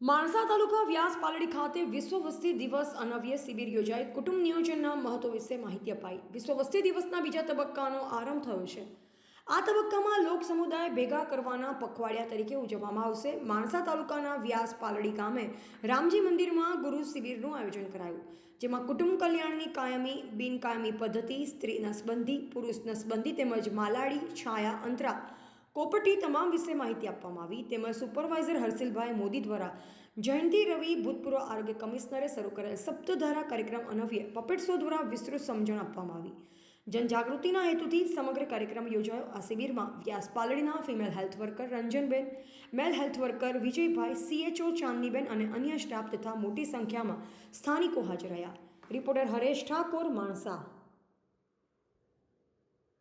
માણસા તાલુકા વ્યાસ પાલડી ખાતે વિશ્વ વસ્તી દિવસ અનવ્ય શિબિર યોજાઈ. કુટુંબ નિયોજનના મહત્વ વિશે માહિતી અપાઈ. વિશ્વ વસ્તી દિવસના બીજા તબક્કાનો આરંભ થયો છે. આ તબક્કામાં લોક સમુદાય ભેગા કરવાના પખવાડિયા તરીકે ઉજવવામાં આવશે. માણસા તાલુકાના વ્યાસ પાલડી ગામે રામજી મંદિરમાં ગુરુ શિબિરનું આયોજન કરાયું, જેમાં કુટુંબ કલ્યાણની કાયમી, બિનકાયમી પદ્ધતિ, સ્ત્રી નસબંધી, પુરુષ નસબંધી તેમજ માલાડી છાયા, અંતરા કોપટી તમામ વિશે માહિતી આપવામાં આવી. તેમજ સુપરવાઇઝર હર્ષિલભાઈ મોદી દ્વારા જયંતિ રવિ ભૂતપૂર્વ આરોગ્ય કમિશનરે શરૂ કરેલ સપ્તધારા કાર્યક્રમ અનવ્ય પપેટ શો દ્વારા વિસ્તૃત સમજણ આપવામાં આવી. જનજાગૃતિના હેતુથી સમગ્ર કાર્યક્રમ યોજાયો. આ શિબિરમાં Vyas પાલડીના female health worker Ranjanben male health worker Vijaybhai CHO Chandniben અને અન્ય સ્ટાફ તથા મોટી સંખ્યામાં સ્થાનિકો હાજર રહ્યા. રિપોર્ટર હરેશ ઠાકોર, માણસા.